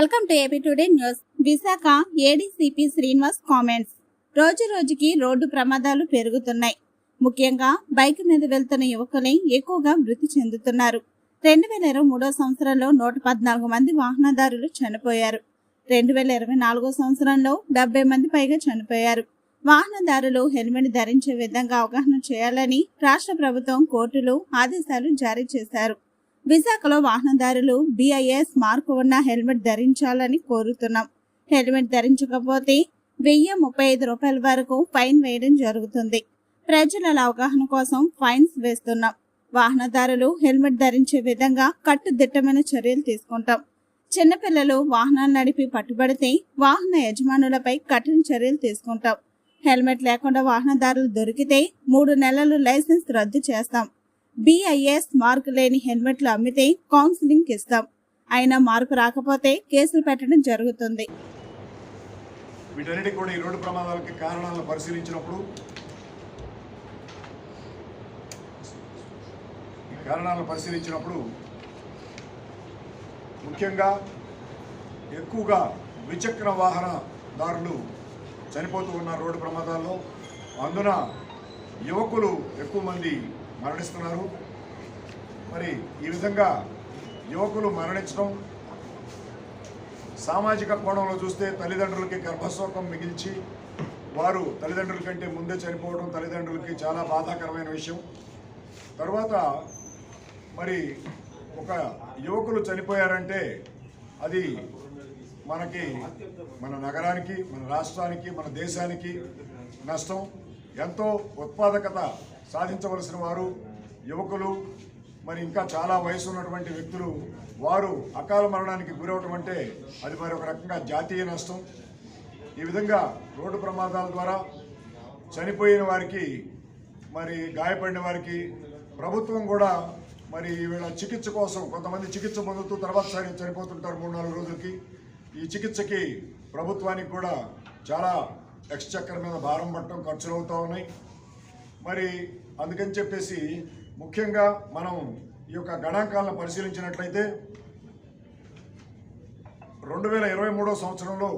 Welcome to AP today news. Visakha ADCP Srinivas comments. రోజు రోజుకి road ప్రమాదాలు పెరుగుతున్నాయి. ముఖ్యంగా బైక్ మీద వెళ్తున్న యువకులే ఎక్కువగా మృతి చెందుతున్నారు. రెండు వేల ఇరవై మూడో సంవత్సరంలో నూట పద్నాలుగు మంది వాహనదారులు చనిపోయారు. రెండు వేల ఇరవై నాలుగో సంవత్సరంలో డెబ్బై మంది పైగా చనిపోయారు. వాహనదారులు హెల్మెట్ ధరించే విధంగా అవగాహన చేయాలని రాష్ట్ర ప్రభుత్వం కోర్టులు ఆదేశాలు జారీ చేశారు. విశాఖలో వాహనదారులు బిఐఎస్ మార్కు ఉన్న హెల్మెట్ ధరించాలని కోరుతున్నాం. హెల్మెట్ ధరించకపోతే వెయ్యి ముప్పై ఐదు రూపాయల వరకు ఫైన్ వేయడం జరుగుతుంది. ప్రజల అవగాహన కోసం ఫైన్స్ వేస్తున్నాం. వాహనదారులు హెల్మెట్ ధరించే విధంగా కట్టుదిట్టమైన చర్యలు తీసుకుంటాం. చిన్నపిల్లలు వాహనాలు నడిపి పట్టుబడితే వాహన యజమానులపై కఠిన చర్యలు తీసుకుంటాం. హెల్మెట్ లేకుండా వాహనదారులు దొరికితే మూడు నెలలు లైసెన్స్ రద్దు చేస్తాం. బిఐఎస్ మార్క్ లేని హెల్మెట్లు అమ్మితే కౌన్సిలింగ్ ఇస్తాం. అయినా మార్పు రాకపోతే కేసులు పెట్టడం జరుగుతుంది. వీటన్నిటి కూడా ఈ రోడ్డు ప్రమాదాలకి కారణాలను పరిశీలించినప్పుడు ఈ కారణాలను పరిశీలించినప్పుడు ముఖ్యంగా ఎక్కువగా ద్విచక్ర వాహనదారులు చనిపోతూ ఉన్న రోడ్డు ప్రమాదాల్లో అందున యువకులు ఎక్కువ మంది మరణిస్తున్నారు. మరి ఈ విధంగా యువకులు మరణించడం సామాజిక కోణంలో చూస్తే తల్లిదండ్రులకి గర్భశోకం మిగిల్చి వారు తల్లిదండ్రుల కంటే ముందే చనిపోవడం తల్లిదండ్రులకి చాలా బాధాకరమైన విషయం. తర్వాత మరి ఒక యువకులు చనిపోయారంటే అది మనకి మన నగరానికి మన రాష్ట్రానికి మన దేశానికి నష్టం. ఎంతో ఉత్పాదకత సాధించవలసిన వారు యువకులు మరి ఇంకా చాలా వయసు ఉన్నటువంటి వ్యక్తులు వారు అకాల మరణానికి గురవటం అంటే అది మరి ఒక రకంగా జాతీయ నష్టం. ఈ విధంగా రోడ్డు ప్రమాదాల ద్వారా చనిపోయిన వారికి మరి గాయపడిన వారికి ప్రభుత్వం కూడా మరి వీళ్ళ చికిత్స కోసం కొంతమంది చికిత్స పొందుతూ తర్వాత సరి చనిపోతుంటారు మూడు నాలుగు రోజులకి. ఈ చికిత్సకి ప్రభుత్వానికి కూడా చాలా ఎక్స్చక్కర్ మీద భారం పట్టడం ఖర్చులు అవుతూ ఉన్నాయి. మరి అందుకని చెప్పేసి ముఖ్యంగా మనం ఈ యొక్క గణాంకాలను పరిశీలించినట్లయితే రెండు వేల ఇరవై మూడో సంవత్సరంలో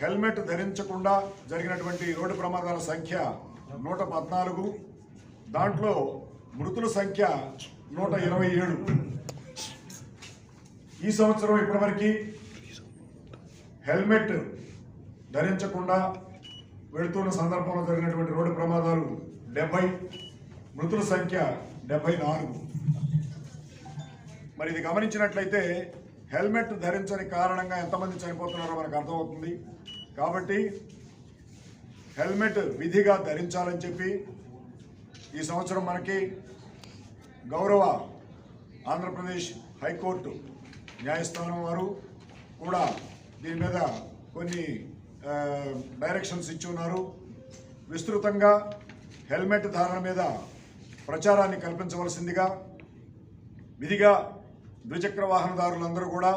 హెల్మెట్ ధరించకుండా జరిగినటువంటి రోడ్డు ప్రమాదాల సంఖ్య నూట పద్నాలుగు దాంట్లో మృతుల సంఖ్య నూట ఇరవై ఏడు. ఈ సంవత్సరం ఇప్పటివరకు హెల్మెట్ ధరించకుండా వెళుతున్న సందర్భంలో జరిగినటువంటి రోడ్డు ప్రమాదాలు డెబ్బై మృతుల సంఖ్య డెబ్బై నాలుగు. మరి ఇది గమనించినట్లయితే హెల్మెట్ ధరించని కారణంగా ఎంతమంది చనిపోతున్నారో మనకు అర్థమవుతుంది. కాబట్టి హెల్మెట్ విధిగా ధరించాలని చెప్పి ఈ సంవత్సరం మనకి గౌరవ ఆంధ్రప్రదేశ్ హైకోర్టు న్యాయస్థానం వారు కూడా దీని మీద కొన్ని డైరెక్షన్స్ ఇచ్చి ఉన్నారు. విస్తృతంగా హెల్మెట్ ధారణ మీద ప్రచారాన్ని కల్పించవలసిందిగా విధిగా ద్విచక్ర వాహనదారులందరూ కూడా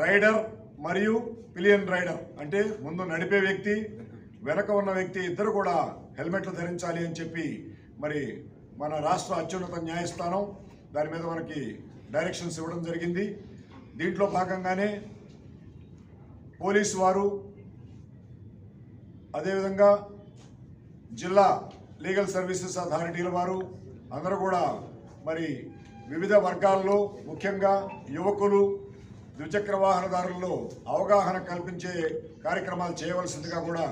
రైడర్ మరియు పిలియన్ రైడర్ అంటే ముందు నడిపే వ్యక్తి వెనక ఉన్న వ్యక్తి ఇద్దరు కూడా హెల్మెట్లు ధరించాలి అని చెప్పి మరి మన రాష్ట్ర అత్యున్నత న్యాయస్థానం దాని మీద మనకి డైరెక్షన్స్ ఇవ్వడం జరిగింది. దీంట్లో భాగంగానే పోలీసు వారు అదేవిధంగా జిల్లా లీగల్ సర్వీసెస్ అథారిటీల వారు అందరూ కూడా మరి వివిధ వర్గాల్లో ముఖ్యంగా యువకులు ద్విచక్ర వాహనదారుల్లో అవగాహన కల్పించే కార్యక్రమాలు చేయవలసిందిగా కూడా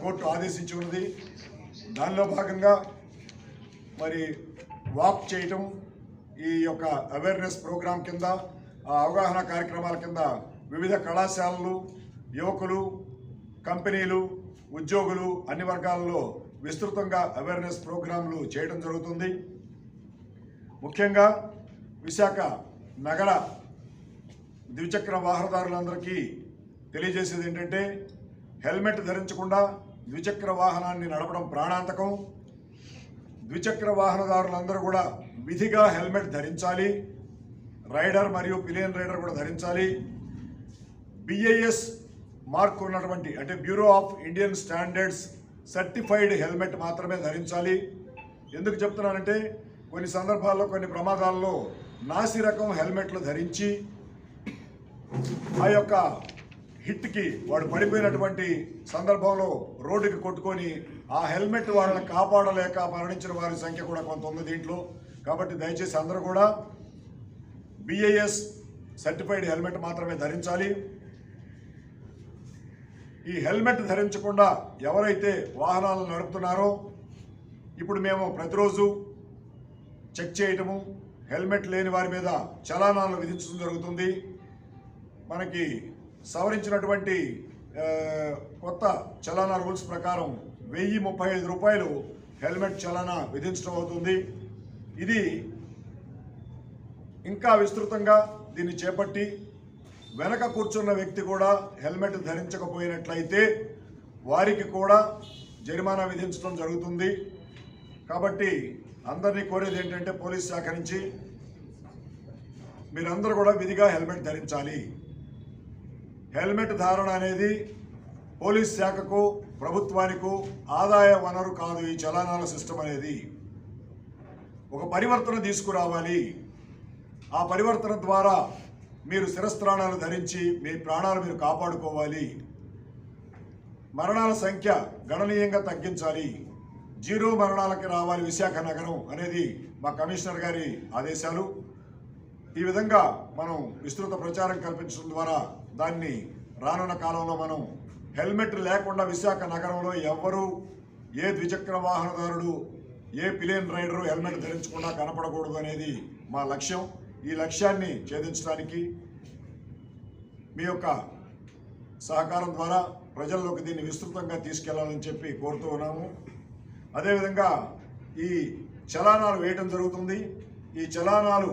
కోర్టు ఆదేశించి ఉన్నది. దానిలో భాగంగా మరి వాక్ చేయటం ఈ యొక్క అవేర్నెస్ ప్రోగ్రాం కింద ఆ అవగాహన కార్యక్రమాల కింద వివిధ కళాశాలలు యువకులు కంపెనీలు ఉద్యోగులు అన్ని వర్గాల్లో విస్తృతంగా అవేర్నెస్ ప్రోగ్రాంలు చేయడం జరుగుతుంది. ముఖ్యంగా విశాఖ నగర ద్విచక్ర వాహనదారులందరికీ తెలియజేసేది ఏంటంటే హెల్మెట్ ధరించకుండా ద్విచక్ర వాహనాన్ని నడపడం ప్రాణాంతకం. ద్విచక్ర వాహనదారులందరూ కూడా విధిగా హెల్మెట్ ధరించాలి. రైడర్ మరియు పిలియన్ రైడర్ కూడా ధరించాలి. బిఐఎస్ మార్క్ ఉన్నటువంటి అంటే bureau of Indian standards certified helmet మాత్రమే ధరించాలి. ఎందుకు చెప్తున్నానంటే కొన్ని సందర్భాల్లో కొన్ని ప్రమాదాల్లో నాసి రకం హెల్మెట్లు ధరించి ఆ యొక్క హిట్కి వాడు పడిపోయినటువంటి సందర్భంలో రోడ్డుకి కొట్టుకొని ఆ హెల్మెట్ వాళ్ళని కాపాడలేక మరణించిన వారి సంఖ్య కూడా కొంత ఉంది దీంట్లో. కాబట్టి దయచేసి అందరూ కూడా బిఐఎస్ సర్టిఫైడ్ హెల్మెట్ మాత్రమే ధరించాలి. ఈ హెల్మెట్ ధరించకుండా ఎవరైతే వాహనాలను నడుపుతున్నారో ఇప్పుడు మేము ప్రతిరోజు చెక్ చేయటము హెల్మెట్ లేని వారి మీద చలానాలు విధించడం జరుగుతుంది. మనకి సవరించినటువంటి కొత్త చలానా రూల్స్ ప్రకారం వెయ్యి ముప్పై ఐదు రూపాయలు హెల్మెట్ చలానా విధించడం అవుతుంది. ఇది ఇంకా విస్తృతంగా దీన్ని చేపట్టి వెనక కూర్చున్న వ్యక్తి కూడా హెల్మెట్ ధరించకపోయినట్లయితే వారికి కూడా జరిమానా విధించడం జరుగుతుంది. కాబట్టి అందరినీ కోరేది ఏంటంటే పోలీస్ శాఖ నుంచి మీరందరూ కూడా విధిగా హెల్మెట్ ధరించాలి. హెల్మెట్ ధారణ అనేది పోలీస్ శాఖకు ప్రభుత్వానికి ఆదాయ వనరు కాదు ఈ చలానాల సిస్టమ్ అనేది. ఒక పరివర్తన తీసుకురావాలి. ఆ పరివర్తన ద్వారా మీరు శిరస్త్రాణాలు ధరించి మీ ప్రాణాలు మీరు కాపాడుకోవాలి. మరణాల సంఖ్య గణనీయంగా తగ్గించాలి. జీరో మరణాలకి రావాలి విశాఖ నగరం అనేది మా కమిషనర్ గారి ఆదేశాలు. ఈ విధంగా మనం విస్తృత ప్రచారం కల్పించడం ద్వారా దాన్ని రానున్న కాలంలో మనం హెల్మెట్ లేకుండా విశాఖ నగరంలో ఎవ్వరూ ఏ ద్విచక్ర వాహనదారుడు ఏ పిలేన్ రైడరు హెల్మెట్ ధరించకుండా కనపడకూడదు అనేది మా లక్ష్యం. ఈ లక్ష్యాన్ని ఛేదించడానికి మీ యొక్క సహకారం ద్వారా ప్రజల్లోకి దీన్ని విస్తృతంగా తీసుకెళ్ళాలని చెప్పి కోరుతూ ఉన్నాము. అదేవిధంగా ఈ చలానాలు వేయటం జరుగుతుంది. ఈ చలానాలు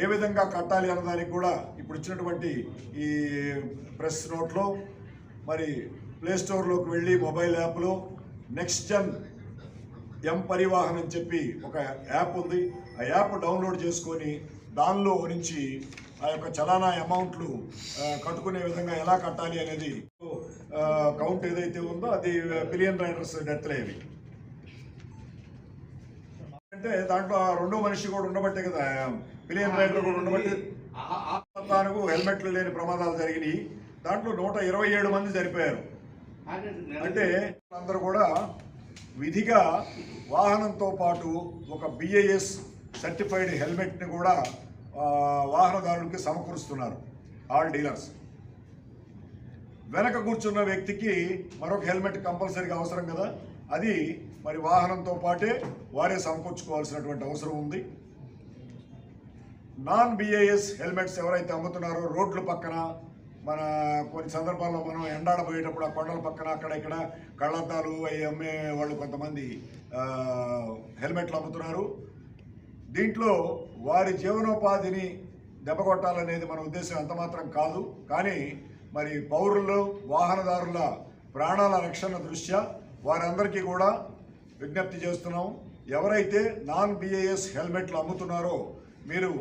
ఏ విధంగా కట్టాలి అన్నదానికి కూడా ఇప్పుడు ఇచ్చినటువంటి ఈ ప్రెస్ నోట్లో మరి ప్లేస్టోర్లోకి వెళ్ళి మొబైల్ యాప్లో నెక్స్ట్ జన్ ఎం పరివాహన్ అని చెప్పి ఒక యాప్ ఉంది. ఆ యాప్ డౌన్లోడ్ చేసుకొని దానిలో నుంచి ఆ యొక్క చలానా అమౌంట్లు కట్టుకునే విధంగా ఎలా కట్టాలి అనేది కౌంట్ ఏదైతే ఉందో అది బిలియన్ రైడర్స్ డెత్లేవి అంటే దాంట్లో ఆ రెండో మనిషి కూడా ఉండబట్టే కదా బిలియన్ రైడర్ కూడా ఉండబట్టి. తానుకు హెల్మెట్లు లేని ప్రమాదాలు జరిగినాయి. దాంట్లో నూట ఇరవై ఏడు మంది చనిపోయారు. అంటే అందరూ కూడా విధిగా వాహనంతో పాటు ఒక బిఏఎస్ సర్టిఫైడ్ హెల్మెట్ని కూడా వాహనదారులకి సమకూరుస్తున్నారు ఆల్ డీలర్స్ వెనక కూర్చున్న వ్యక్తికి మరొక హెల్మెట్ కంపల్సరీగా అవసరం కదా? అది మరి వాహనంతో పాటే వారే సమకూర్చుకోవాల్సినటువంటి అవసరం ఉంది. నాన్ బిఐఎస్ హెల్మెట్స్ ఎవరైతే అమ్ముతున్నారో రోడ్ల పక్కన మన కొన్ని సందర్భాల్లో మనం ఎండాడబోయేటప్పుడు ఆ కొండల పక్కన అక్కడ ఇక్కడ కళ్ళద్దాలు అవి అమ్మే వాళ్ళు కొంతమంది హెల్మెట్లు అమ్ముతున్నారు. దీంట్లో వారి జీవనోపాధిని దెబ్బకొట్టాలనేది మన ఉద్దేశం ఎంతమాత్రం కాదు. కానీ మరి పౌరులు వాహనదారుల ప్రాణాల రక్షణ దృష్ట్యా వారందరికీ కూడా విజ్ఞప్తి చేస్తున్నాం. ఎవరైతే నాన్ బిఏఎస్ హెల్మెట్లు అమ్ముతున్నారో మీరు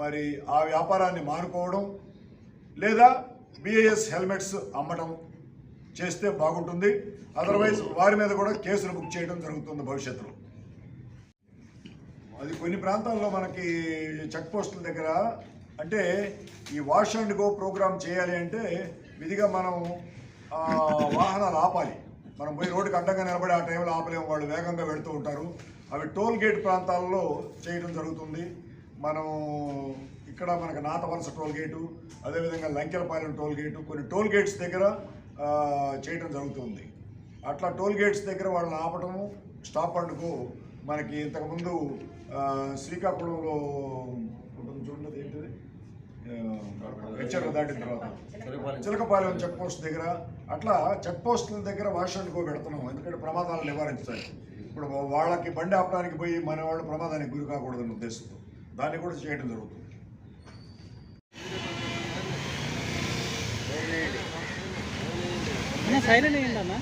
మరి ఆ వ్యాపారాన్ని మానుకోవడం లేదా బిఏఎస్ హెల్మెట్స్ అమ్మడం చేస్తే బాగుంటుంది. అదర్వైజ్ వారి మీద కూడా కేసులు బుక్ చేయడం జరుగుతుంది భవిష్యత్తులో. అది కొన్ని ప్రాంతాల్లో మనకి చెక్ పోస్టుల దగ్గర అంటే ఈ వాష్ అండ్ గో ప్రోగ్రామ్ చేయాలి అంటే విధిగా మనం వాహనాలు ఆపాలి. మనం పోయి రోడ్డుకి అడ్డంగా నిలబడి ఆ టైంలో ఆపలేము. వాళ్ళు వేగంగా వెళుతూ ఉంటారు. అవి టోల్ గేట్ ప్రాంతాల్లో చేయడం జరుగుతుంది. మనం ఇక్కడ మనకు నాతవలస టోల్ గేటు అదేవిధంగా లంకెలపాలెం టోల్ గేటు కొన్ని టోల్ గేట్స్ దగ్గర చేయడం జరుగుతుంది. అట్లా టోల్ గేట్స్ దగ్గర వాళ్ళని ఆపటము స్టాప్ అండ్ గో మనకి ఇంతకుముందు శ్రీకాకుళంలో చూడండి ఏంటిది? దాటిన తర్వాత. చిలకపాలెం. చెక్ పోస్ట్ దగ్గర. అట్లా చెక్ పోస్టుల దగ్గర వాష్ అండ్ గో పెడుతున్నాం. ఎందుకంటే ప్రమాదాలు నివారించడానికి ఇప్పుడు వాళ్ళకి బండి ఆపడానికి పోయి మన వాళ్ళు ప్రమాదానికి గురి కాకూడదన్న ఉద్దేశంతో. దాన్ని కూడా చేయడం జరుగుతుంది. సైలెంట్ అయ్యండి.